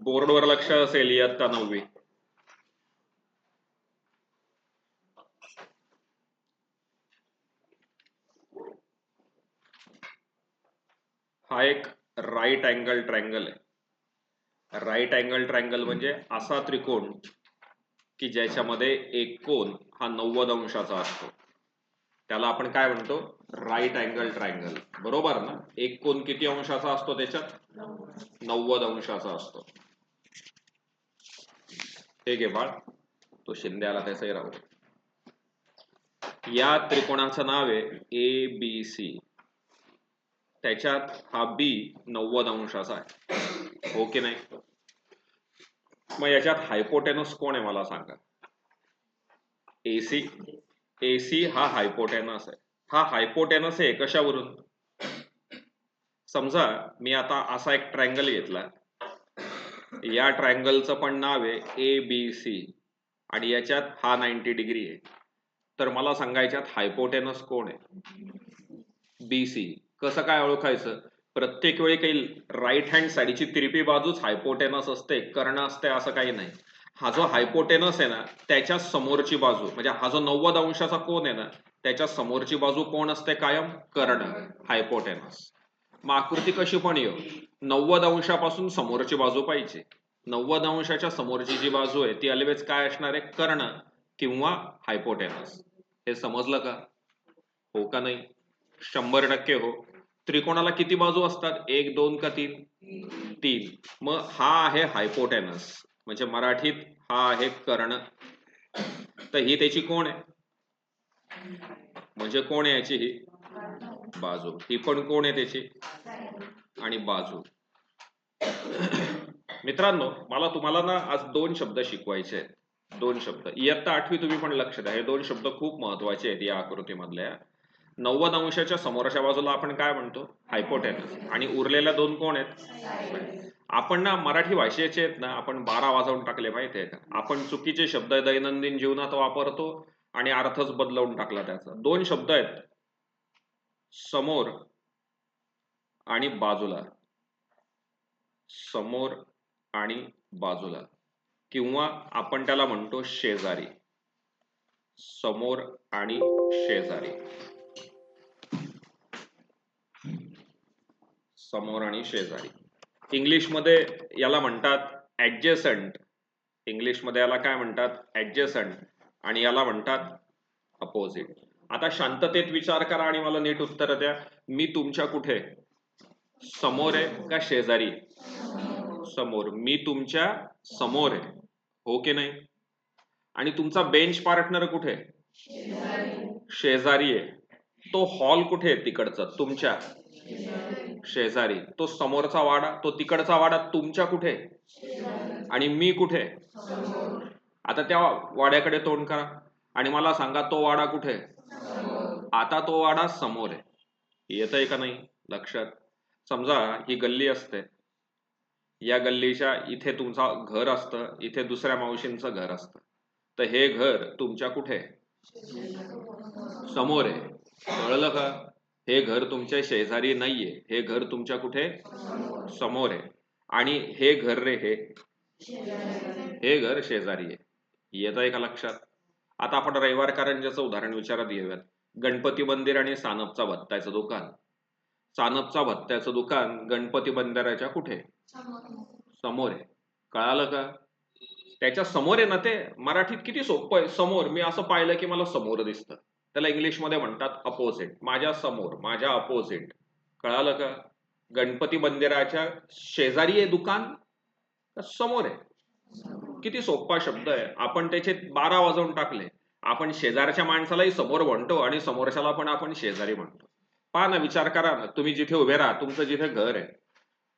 बोर्डवर लक्ष असेल इयत्ता नववी? हा एक राईट अँगल ट्रँगल आहे. राईट अँगल ट्रँगल म्हणजे असा त्रिकोण की ज्याच्यामध्ये एक कोण हा नव्वद अंशाचा असतो. त्याला आपण काय म्हणतो? राईट अँगल ट्रायंगल बरोबर ना? एक कोण किती अंशाचा असतो त्याच्यात? नव्वद अंशाचा असतो. हे घे बाळ. तो शिंदे आला त्याचंही राहू या त्रिकोणाचं नाव आहे ए बी सी त्याच्यात हा बी नव्वद अंशाचा आहे. हो की नाही? मग याच्यात हायपोटेनस कोण आहे मला सांगा? एसी एसी हा हायपोटेनस आहे. हा हायपोटेनस आहे कशावरून? समजा मी आता असा एक ट्रायंगल घेतला. या ट्रायंगलचं पण नाव आहे ए बी सी आणि याच्यात हा नाईन्टी डिग्री आहे. तर मला सांगायच्यात हायपोटेनस कोण आहे? बी सी कसं काय ओळखायचं? प्रत्येक वेळी काही राईट हँड साईडची तिरपी बाजूच हायपोटेनस असते कर्ण असते असं काही नाही. हा जो हायपोटेनस आहे ना त्याच्या समोरची बाजू म्हणजे हा जो नव्वद अंशाचा कोण आहे ना त्याच्या समोरची बाजू कोण असते कायम? कर्ण. हायपोटेनस. मग आकृती कशी पण येऊ. नव्वद अंशापासून समोरची बाजू पाहिजे. नव्वद अंशाच्या समोरची जी बाजू आहे ती अलवेज काय असणार आहे? कर्ण किंवा हायपोटेनस हे समजलं का? हो का नाही? शंभर टक्के हो. त्रिकोणाला किती बाजू असतात? एक दोन का तीन? तीन. मग हा आहे हायपोटेनस म्हणजे मराठीत हा आहे कर्ण. तर ही त्याची कोण आहे? म्हणजे कोण आहे याची ही? बाजू ही पण कोण आहे त्याची? आणि बाजू मित्रांनो मला तुम्हाला ना आज दोन शब्द शिकवायचे आहेत. दोन शब्द. इयत्ता आठवी तुम्ही पण लक्ष द्या. हे दोन शब्द खूप महत्त्वाचे आहेत या आकृतीमधल्या. नव्वद अंशाच्या समोरच्या बाजूला आपण काय म्हणतो? हायपोटेनस आणि उरलेल्या दोन कोण आहेत? आपण ना मराठी भाषेचे आहेत ना आपण बारा वाजवून टाकले माहिती आहे का? आपण चुकीचे शब्द दैनंदिन जीवनात वापरतो आणि अर्थच बदलवून टाकला त्याचा. दोन शब्द आहेत. समोर आणि बाजूला. समोर आणि बाजूला. किंवा आपण त्याला म्हणतो शेजारी. समोर आणि शेजारी. समोर आणि शेजारी. इंग्लिशमध्ये याला म्हणतात ऍडजेसंट इंग्लिशमध्ये याला काय म्हणतात? ऍडजेसंट आणि याला म्हणतात अपोजिट आता शांततेत विचार करा आणि मला नीट उत्तर द्या. मी तुमच्या कुठे? समोर आहे का शेजारी? समोर. मी तुमच्यासमोर आहे. हो की नाही? आणि तुमचा बेंच पार्टनर कुठे? शेजारी आहे. तो हॉल कुठे आहे तिकडचा? तुमच्या? शेजारी. तो समोरचा वाडा तो तिकडचा वाडा तुमच्या कुठे? आणि मी कुठे? आता त्या वाड्याकडे तोंड करा. आणि मला सांगा तो वाडा कुठे? आता तो वाडा समोर आहे. येत आहे का नाही? लक्षात. समजा ही गल्ली असते. या गल्लीच्या इथे तुमचा घर असतं. इथे दुसऱ्या मावशींचं घर असतं. तर हे घर तुमच्या कुठे? समोर आहे. कळलं का? हे घर तुमच्या शेजारी नाहीये. हे घर तुमच्या कुठे? समोर आहे. आणि हे घर रे हे. हे घर शेजारी आहे. येत आहे का लक्षात? आता आपण रविवार कारंजाचं उदाहरण विचारात घेऊयात. गणपती मंदिर आणि सानपचा भत्त्याचं दुकान. सानपचा भत्त्याचं दुकान गणपती मंदिराच्या कुठे? समोर आहे. कळालं का? त्याच्यासमोर आहे ना ते. मराठीत किती सोपं आहे. समोर. मी असं पाहिलं की मला समोर दिसतं. त्याला इंग्लिशमध्ये म्हणतात अपोजिट माझ्यासमोर. माझ्या अपोजिट कळालं का? गणपती मंदिराच्या शेजारी आहे दुकान? समोर आहे. किती सोपा शब्द आहे. आपण त्याचे बारा वाजवून टाकले. आपण शेजारच्या माणसालाही समोर म्हणतो आणि समोरच्याला पण आपण शेजारी म्हणतो. पहा ना विचार करा ना. तुम्ही जिथे उभे राहा तुमचं जिथे घर आहे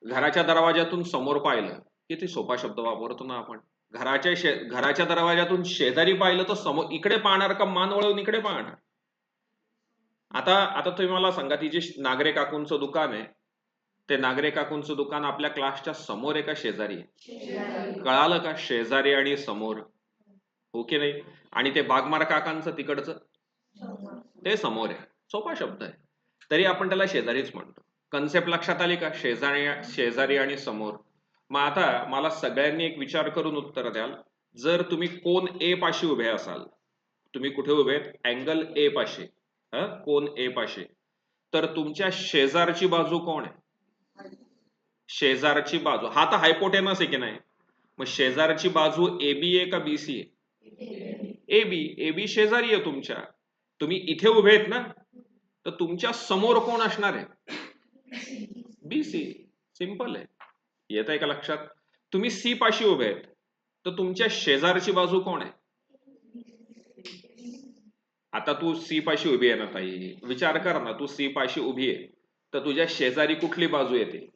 घराच्या दरवाजातून समोर पाहिलं किती सोपा शब्द वापरतो ना आपण. घराच्या शे घराच्या दरवाजातून शेजारी पाहिलं तर समोर इकडे पाहणार का मान वळवून इकडे पाहणार? आता आता तुम्ही मला सांगा ती जे नागरे काकूंचं दुकान आहे ते नागरे काकूंचं दुकान आपल्या क्लासच्या समोर आहे का शेजारी आहे? कळालं का? शेजारी आणि समोर. हो की नाही? आणि ते बागमार काकांचं तिकडचं? ते समोर आहे. सोपा शब्द आहे. तरी आपण त्याला शेजारीच म्हणतो. कन्सेप्ट लक्षात आली का? शेजारी शेजारी आणि समोर. मग आता मला सगळ्यांनी एक विचार करून उत्तर द्याल. जर तुम्ही कोण ए पाशी उभे असाल तुम्ही कुठे उभे आहेत? अँगल ए पाशी. कोण ए पाशी. तर तुमच्या शेजारची बाजू कोण आहे? शेजारची बाजू. हा तर हायपोटेनस आहे की नाही? मग शेजारची बाजू ए बी ए का बी सी आहे ए बी ए बी शेजारी आहे तुमच्या. तुम्ही इथे उभे आहेत ना तर तुमच्यासमोर कोण असणार आहे? B C. सिंपल आहे. येत आहे का लक्षात? तुम्ही सी पाशी उभे आहेत तर तुमच्या शेजारची बाजू कोण आहे? आता तू सी पाशी उभी आहे ना ताई. विचार कर ना तू सी पाशी उभी आहे तर तुझ्या शेजारी कुठली बाजू येते?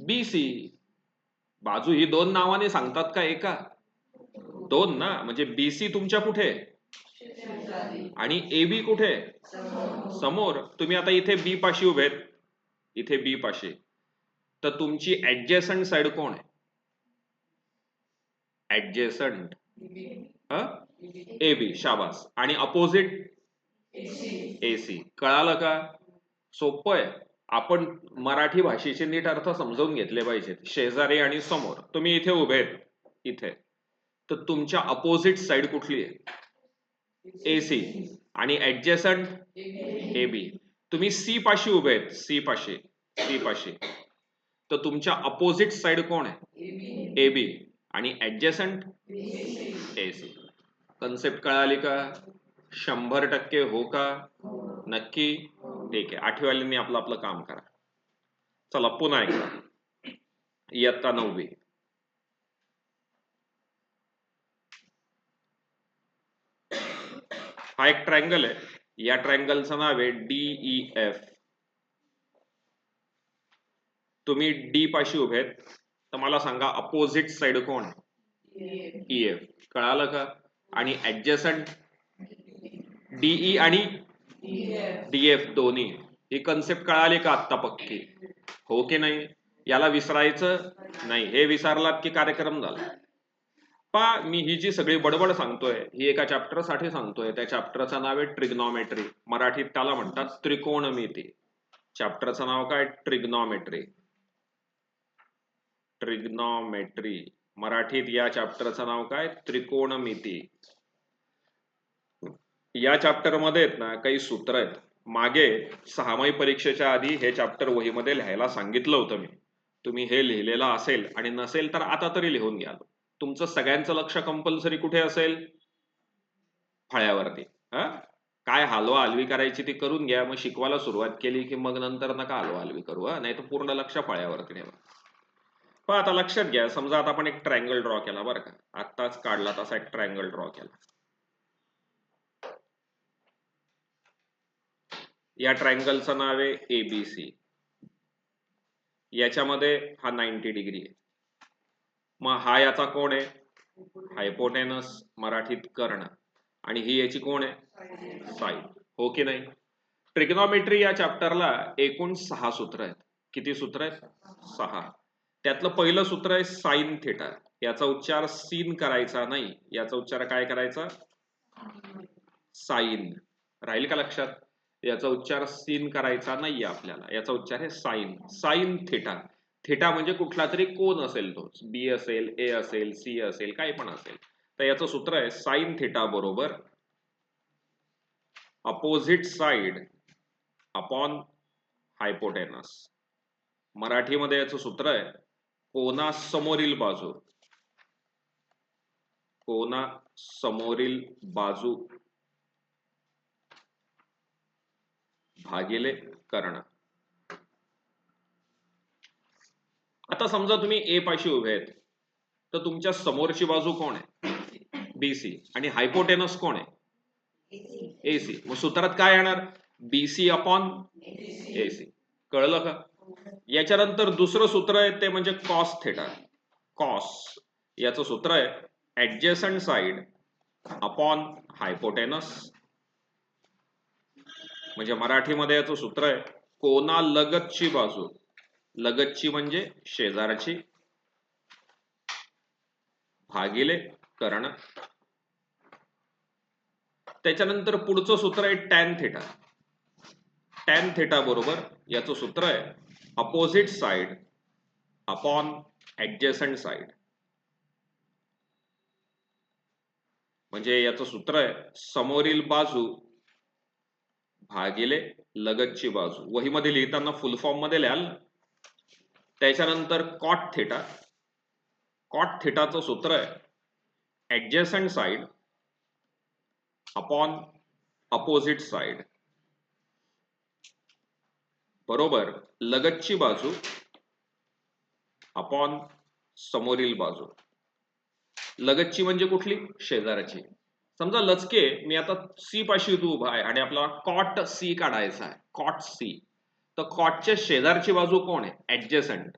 B C. बाजू ही दोन नावाने सांगतात का एका? दोन ना? म्हणजे बीसी तुमच्या कुठे? आहे? आणि ए बी कुठे? आहे? समोर. तुम्ही आता इथे बी पाशी उभे आहेत. इथे बी पाशी. तर तुमची ऍडजेसंट साइड कोण आहे? ऍडजेसंट ए बी शाबास. आणि अपोजिट ए सी कळालं का? सोपं आहे. आपण मराठी भाषेचे नीट अर्थ समजून घेतले पाहिजेत. शेजारी आणि समोर. तुम्ही इथे उभे आहेत. इथे. तर तुमच्या अपोजिट साइड कुठली आहे? ए सी आणि ऍडजस्टंट ए बी तुम्ही सी पाशी उभे आहेत. सी पाशी. सी पाशी. तर तुमच्या अपोजिट साइड कोण आहे? ए बी आणि ऍडजस्टंट ए सी कन्सेप्ट कळाली का? शंभर टक्के हो का? नक्की? ठीक आहे. आठवीवाल्यांनी आपलं आपलं काम करा. चला पुन्हा एकदा. इयत्ता नववी. हा एक ट्रायंगल आहे. या ट्रायंगलचं नाव आहे डीई एफ तुम्ही डी पाशी उभे आहेत. तर मला सांगा अपोजिट साइड कोण ई एफ कळालं का? आणि ऍडजसंट डीई आणि डीएफ दोन्ही. ही कन्सेप्ट कळाली का आत्ता पक्की? हो की नाही? याला विसरायचं नाही. हे विसरलात की कार्यक्रम झाला? पा मी ही जी सगळी बडबड सांगतोय ही एका चॅप्टरसाठी सांगतोय. त्या चॅप्टरचं नाव आहे ट्रिग्नॉमेट्री मराठीत त्याला म्हणतात त्रिकोणमिती. चॅप्टरचं नाव काय? ट्रिग्नॉमेट्री ट्रिग्नॉमेट्री मराठीत या चॅप्टरचं नाव काय? त्रिकोणमिती. या चॅप्टरमध्ये आहेत ना काही सूत्र आहेत. मागे सहामाही परीक्षेच्या आधी हे चॅप्टर वहीमध्ये लिहायला सांगितलं होतं मी. तुम्ही हे लिहिलेलं असेल आणि नसेल तर आता तरी लिहून घ्याल तुमचं सगळ्यांचं लक्ष कंपल्सरी कुठे असेल? फळ्यावरती. हा? काय हलवा हलवी करायची ती करून घ्या. मग शिकवायला सुरुवात केली की मग नंतर नका हलवा हलवी करू हा? नाही तर पूर्ण लक्ष फळ्यावरती नेवा पण आता लक्षात घ्या. समजा आता आपण एक ट्रायंगल ड्रॉ केला बरं का. आत्ताच काढला तसा एक ट्रायंगल ड्रॉ केला. या ट्रायंगलचं नाव आहे एबीसी याच्यामध्ये हा नाईन्टी डिग्री आहे. मग हा याचा कोण आहे? हायपोटेनस मराठीत कर्ण. आणि ही याची कोण आहे? साईड हो की नाही? ट्रिग्नॉमेट्री या चॅप्टरला एकूण सहा सूत्र आहेत. किती सूत्र आहेत? सहा. त्यातलं पहिलं सूत्र आहे साईन थिटा याचा उच्चार सीन करायचा नाही. याचा उच्चार काय करायचा? साईन राहील का लक्षात? याचा उच्चार सीन करायचा नाहीये आपल्याला. याचा उच्चार आहे साईन साईन थिटा थिटा म्हणजे कुठला तरी कोण असेल तो. बी असेल ए असेल सी असेल काही पण असेल. तर याचं सूत्र आहे साईन थिटा बरोबर अपोजिट साइड अपॉन हायपोटेनस. मराठीमध्ये याचं सूत्र आहे कोना समोरील बाजू. कोना समोरील बाजू भागिले कर्ण. आता समजा तुम्ही ए पाशी उभे आहेत तर तुमच्या समोरची बाजू कोण आहे? बीसी आणि हायपोटेनस कोण आहे? एसी मग सूत्रात काय येणार? बीसी अपॉन एसी कळलं का? याच्यानंतर दुसरं सूत्र आहे ते म्हणजे कॉस थेटा कॉस याचं सूत्र आहे ऍडजेसंट साइड अपॉन हायपोटेनस म्हणजे मराठीमध्ये याचं सूत्र आहे कोना लगतची बाजू. लगतची म्हणजे शेजारची. भागिले कर्ण. त्याच्यानंतर पुढचं सूत्र आहे टॅन थेटा. टॅन थेटा बरोबर याचं सूत्र आहे opposite side upon adjacent side म्हणजे याचं सूत्र आहे समोरील बाजू भागिले लगतची बाजू. वहीमध्ये लिहिताना फुल फॉर्ममध्ये लिहाल. त्याच्यानंतर कॉट थेटा कॉट थेटाचं सूत्र आहे. Adjacent side upon opposite side बरोबर. लगतची बाजू अपॉन समोरील बाजू. लगतची म्हणजे कुठली? शेजाराची. समजा लचके मी आता सी पाशी तू उभा आहे आणि आपला कॉट सी काढायचा आहे. कॉट सी तर कॉटच्या शेजारची बाजू कोण आहे? ऍडजसंट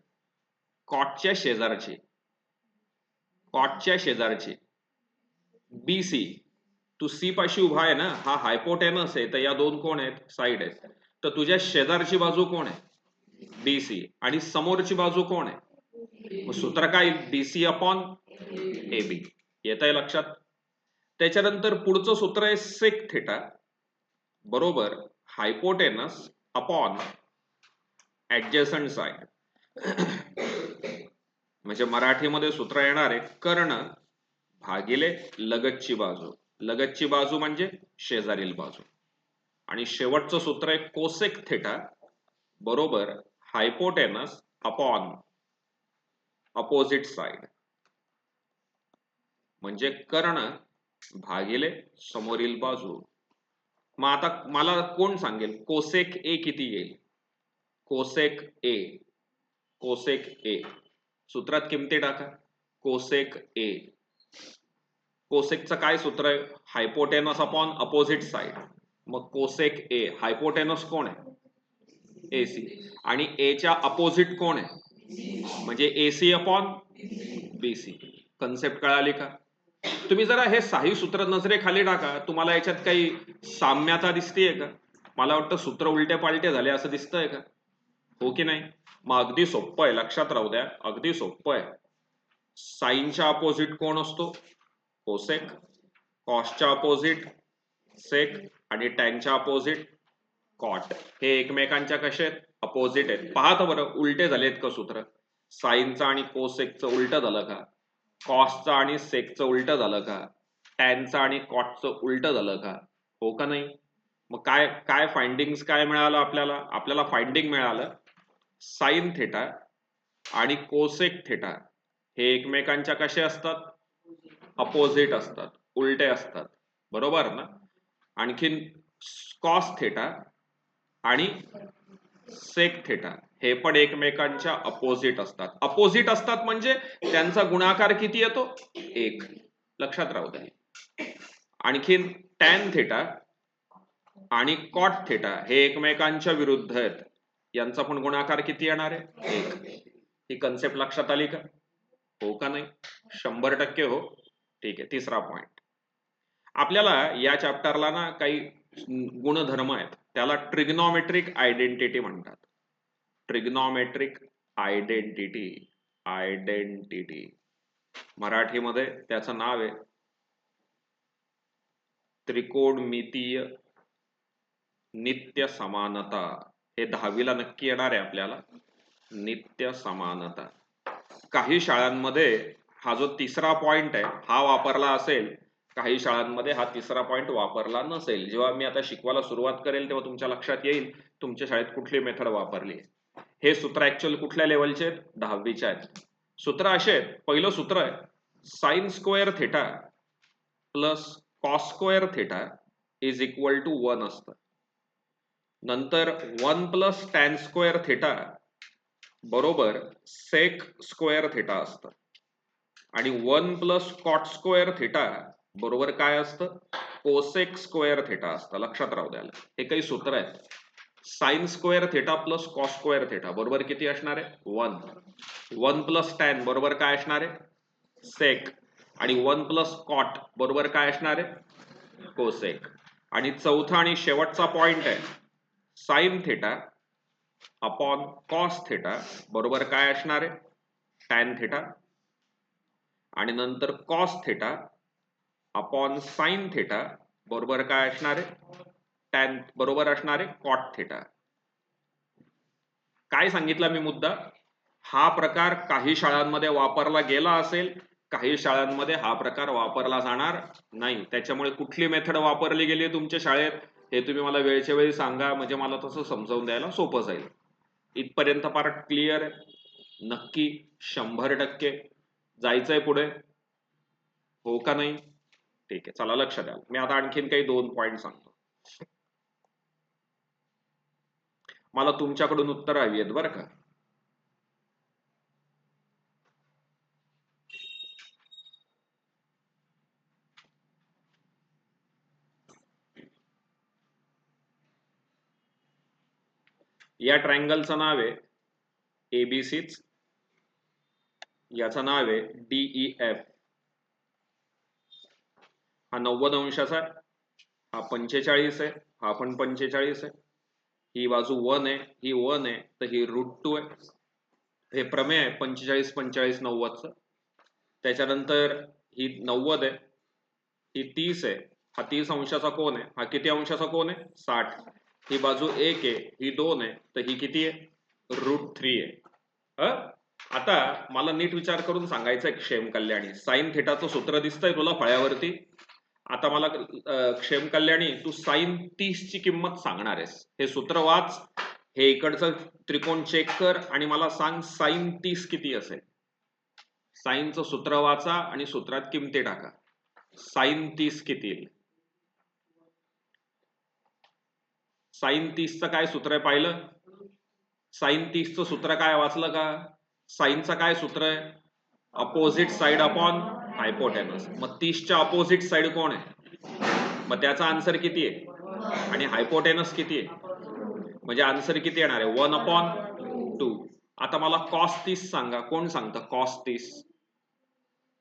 कॉटच्या शेजारची. कॉटच्या शेजारची. बी सी तू सी पाशी उभा आहे ना हा हायपोटेनस आहे तर या दोन कोण आहेत? साइड आहेत. तर तुझ्या शेजारची बाजू कोण आहे? बी सी आणि समोरची बाजू कोण आहे? सूत्र काय बीसी अपॉन ए बी येत आहे लक्षात? त्याच्यानंतर पुढचं सूत्र आहे सेक थेटा बरोबर? हायपोटेनस अपॉन ऍडजसंट साइड म्हणजे मराठीमध्ये सूत्र येणार आहे कर्ण भागिले लगतची बाजू. लगतची बाजू म्हणजे शेजारील बाजू. आणि शेवटचं सूत्र आहे कोसेक थेटा बरोबर हायपोटेनस अपॉन अपोजिट साइड म्हणजे कर्ण भागिले समोरील बाजू. मग आता मला कोण सांगेल? कोसेक ए किती येईल? Cosec A. Cosec A. सूत्रात किमती टाका. Cosec A. कोसेकचं काय सूत्र आहे? हायपोटेनस अपॉन अपोजिट साइड मग कोसेक ए. हायपोटेनस कोण आहे? एसी आणि एच्या अपोजिट कोण आहे? म्हणजे एसी अपॉन बीसी कन्सेप्ट कळाली का? तुम्ही जरा हे साही सूत्र नजरेखाली टाका. तुम्हाला याच्यात काही साम्यता दिसतेय का? मला वाटतं सूत्र उलटे पालटे झाले असं दिसतंय का? हो की नाही? मग अगदी सोपं आहे लक्षात राहू द्या अगदी सोपं आहे. साईनच्या अपोजिट कोण असतो? कोसेक. कॉसच्या अपोजिट सेक. आणि टॅनच्या अपोजिट कॉट. हे एकमेकांच्या कसे आहेत? अपोजिट आहेत. पाहत बरं उलटे झालेत का सूत्र? साईनचं आणि कोसेकचं उलटं झालं का? कॉसचं आणि सेकचं उलट झालं का? टॅनचं आणि कॉटचं उलटं झालं का? हो का नाही? मग काय काय फाइंडिंग काय मिळालं आपल्याला? आपल्याला फाइंडिंग मिळालं. साईन थेटा आणि कोसेक थेटा हे एकमेकांच्या कसे असतात? अपोजिट असतात उलटे असतात. बरोबर ना? आणखीन कॉस थेटा आणि सेक थेटा हे पण एकमेकांच्या अपोजिट असतात. अपोजिट असतात म्हणजे त्यांचा गुणाकार किती येतो? एक. लक्षात राहू द्या आणखीन टॅन थेटा आणि कॉट थेटा हे एकमेकांच्या विरुद्ध आहेत. यांचा पण गुणाकार किती येणार आहे? एक. ही कन्सेप्ट लक्षात आली का? हो का नाही? शंभर टक्के हो. ठीक आहे तिसरा पॉइंट आपल्याला या चॅप्टरला ना काही गुणधर्म आहेत. त्याला ट्रिग्नॉमेट्रिक आयडेंटिटी म्हणतात. ट्रिग्नॉमेट्रिक आयडेंटिटी आयडेंटिटी मराठीमध्ये त्याचं नाव आहे. त्रिकोणमितीय नित्य समानता. हे दहावीला नक्की येणार आहे आपल्याला. नित्य समानता. काही शाळांमध्ये हा जो तिसरा पॉइंट आहे हा वापरला असेल काही शाळांमध्ये हा तिसरा पॉइंट वापरला नसेल. जेव्हा मी आता शिकवायला सुरुवात करेल तेव्हा तुमच्या लक्षात येईल तुमच्या शाळेत कुठली मेथड वापरली हे सूत्र ऍक्च्युअल कुठल्या लेवलचे आहेत? दहावीचे आहेत. सूत्र असे आहेत. पहिलं सूत्र आहे sine square theta plus cos square theta is equal to one असतं. नंतर one plus tan square theta बरोबर सेक स्क्वेअर थेटा असतं. आणि one plus cot square theta बरोबर काय असतं? कोसेक स्क्वेअर थेटा असतं. लक्षात राहू द्यायला हे काही सूत्र आहेत sine square theta plus cos square theta बरोबर किती असणार आहे? वन. वन प्लस टॅन बरोबर काय असणार आहे? सेक. आणि वन प्लस कॉट बरोबर काय असणार आहे? कोसेक. आणि चौथा आणि शेवटचा पॉइंट आहे. Sine theta upon cos theta बरोबर काय असणार आहे? Tan theta. आणि नंतर cos theta upon sine theta बरोबर काय असणार आहे? टॅन बरोबर असणार आहे कॉट थेटा. काय सांगितला मी मुद्दा? हा प्रकार काही शाळांमध्ये वापरला गेला असेल काही शाळांमध्ये हा प्रकार वापरला जाणार नाही. त्याच्यामुळे कुठली मेथड वापरली गेली तुमच्या शाळेत? हे तुम्ही मला वेळच्या वेळी सांगा म्हणजे मला तसं समजावून द्यायला सोपं जाईल. इथपर्यंत पार्ट क्लिअर आहे. नक्की शंभर टक्के जायचंय पुढे. हो का नाही? ठीक आहे चला लक्ष द्या. मी आता आणखीन काही दोन पॉइंट सांगतो. मला तुमच्याकडून उत्तर हवी आहेत बरं का? या ट्रायंगलचं नाव आहे एबीसीच याचं नाव आहे डीई एफ हा नव्वद अंशाचा आहे. हा पंचेचाळीस आहे. हा पण पंचेचाळीस आहे. ही बाजू वन आहे. ही वन आहे. तर ही रूट टू आहे. हे प्रमेय आहे पंचेचाळीस पंचेचाळीस नव्वदचं त्याच्यानंतर ही नव्वद आहे. ही तीस आहे. हा तीस अंशाचा कोण आहे. हा किती अंशाचा कोण आहे? साठ. ही बाजू एक आहे ही दोन आहे तर ही किती आहे? रूट थ्री आहे. आता मला नीट विचार करून सांगायचं आहे क्षेम कल्याणी. साईन थेटाचं सूत्र दिसतंय तुला फळ्यावरती. आता मला क्षेम कल्याणी तू साईन तीस ची किंमत सांगणार आहेस. हे सूत्र वाच हे इकडचं त्रिकोण चेक कर आणि मला सांग साईन तीस किती असेल. साईनचं सूत्र वाचा आणि सूत्रात किमती टाका. साईन तीस किती येईल साईन तीसचं काय सूत्र आहे पाहिलं? साईन तीसचं सूत्र काय वाचलं का? साईनचं काय सूत्र आहे? अपोजिट साइड अपॉन हायपोटेनस मग तीसच्या अपोजिट साइड कोण आहे? मग त्याचा आन्सर किती आहे? आणि हायपोटेनस किती आहे? म्हणजे आन्सर किती येणार आहे? वन अपॉन टू आता मला कॉस तीस सांगा. कोण सांगतं? कॉस तीस.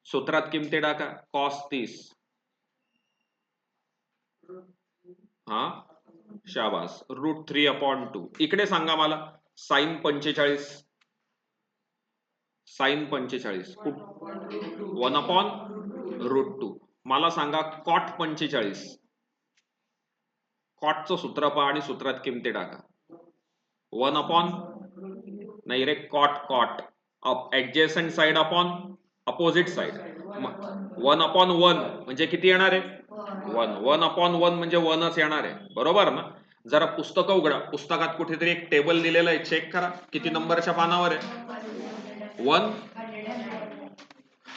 सूत्रात किमती टाका. कॉस तीस. हा? शाबास. रूट थ्री अपॉन टू इकडे सांगा मला साईन पंचेचाळीस. साईन पंचेचाळीस. वन अपॉन रूट टू मला सांगा कॉट पंचेचाळीस. कॉटचं सूत्र पहा आणि सूत्रात किमती टाका. वन अपॉन नाही रे cot cot adjacent side upon opposite side one upon one म्हणजे किती येणार आहे? वन वन अपॉन वन म्हणजे वनच येणार आहे. बरोबर ना? जरा पुस्तकं उघडा. पुस्तकात कुठेतरी एक टेबल दिलेलं आहे. चेक करा. किती नंबरच्या पानावर आहे? One.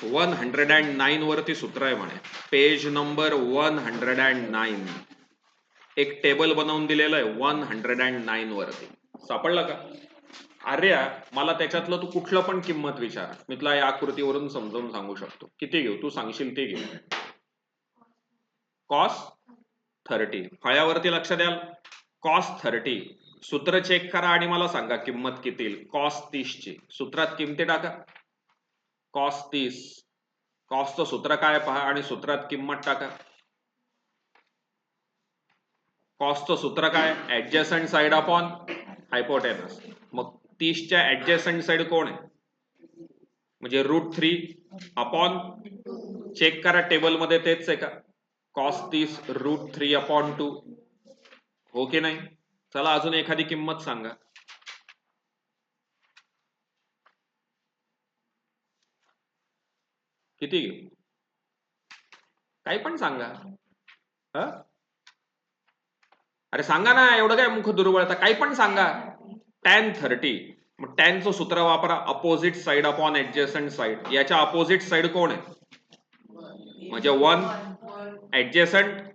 One hundred and nine वरती सूत्र आहे म्हणे. Page number one hundred and nine एक टेबल बनवून दिलेलं आहे. वन हंड्रेड अँड नाईन वरती. सापडलं का? आर्या मला त्याच्यातलं तू कुठलं पण किंमत विचार. मी तुला या आकृतीवरून समजावून सांगू शकतो. किती घेऊ? तू सांगशील ते घेऊ. कॉस थर्टी फळ्यावरती लक्ष द्याल. कॉस थर्टी सूत्र चेक करा आणि मला सांगा किंमत किती? येईल कॉस तीसची. सूत्रात किमती टाका. कॉस तीस. कॉसचं सूत्र काय पहा आणि सूत्रात किंमत टाका. कॉसचं सूत्र काय ऍडजस्टंट साइड अपॉन हायपोटेनस मग तीसच्या ऍडजस्टंट साइड कोण आहे? म्हणजे रूट थ्री अपॉन चेक करा टेबलमध्ये तेच आहे का? कॉस तीस रूट थ्री अपॉन टू. हो की नाही? चला अजून एखादी किंमत सांगा. किती? काही पण सांगा. हा? अरे सांगा ना एवढं काय मुख दुर्बळता काही पण सांगा. टॅन थर्टी मग टॅनचं सूत्र वापरा. Opposite side upon adjacent side याच्या अपोजिट साइड कोण आहे? म्हणजे one adjacent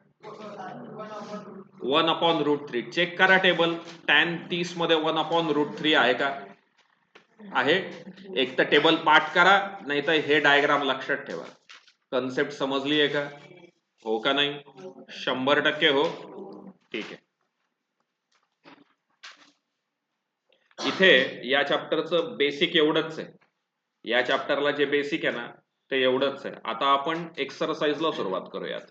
one upon root three check करा टेबल टॅन तीसमध्ये वन अपॉन रूट थ्री आहे का? आहे. एक तर टेबल पाठ करा नाही तर हे डायग्राम लक्षात ठेवा. कन्सेप्ट समजली आहे का? हो का नाही? शंभर टक्के हो. ठीक आहे. इथे या चॅप्टरचं बेसिक एवढंच आहे. या चॅप्टरला जे बेसिक आहे ना ते एवढंच आहे. आता आपण एक्सरसाइजला सुरुवात करूयात.